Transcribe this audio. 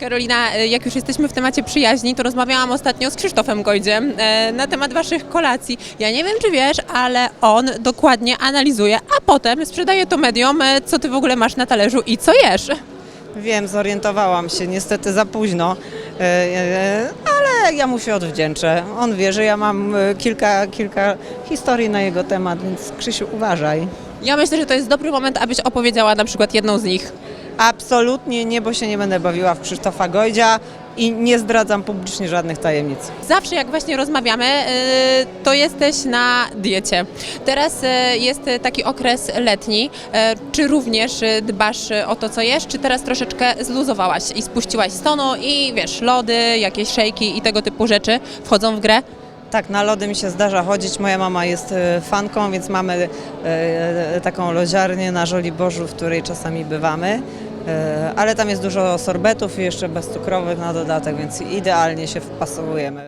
Karolina, e, jak już jesteśmy w temacie przyjaźni, to rozmawiałam ostatnio z Krzysztofem Gojdziem e, na temat waszych kolacji. Ja nie wiem, czy wiesz, ale on dokładnie analizuje, a potem sprzedaje to mediom, e, co ty w ogóle masz na talerzu i co jesz. Wiem, zorientowałam się niestety za późno, ale ja mu się odwdzięczę. On wie, że ja mam kilka, kilka historii na jego temat, więc Krzysiu uważaj. Ja myślę, że to jest dobry moment, abyś opowiedziała na przykład jedną z nich. Absolutnie nie, bo się nie będę bawiła w Krzysztofa Gojdzia i nie zdradzam publicznie żadnych tajemnic. Zawsze jak właśnie rozmawiamy, y, to jesteś na diecie. Teraz y, jest taki okres letni. Y, Czy również y, dbasz y, o to, co jesz, czy teraz troszeczkę zluzowałaś i spuściłaś z tonu i wiesz, lody, jakieś szejki i tego typu rzeczy wchodzą w grę? Tak, na lody mi się zdarza chodzić. Moja mama jest e, fanką, więc mamy e, taką lodziarnię na Żoliborzu, w której czasami bywamy. E, Ale tam jest dużo sorbetów i jeszcze bezcukrowych na dodatek, więc idealnie się wpasowujemy.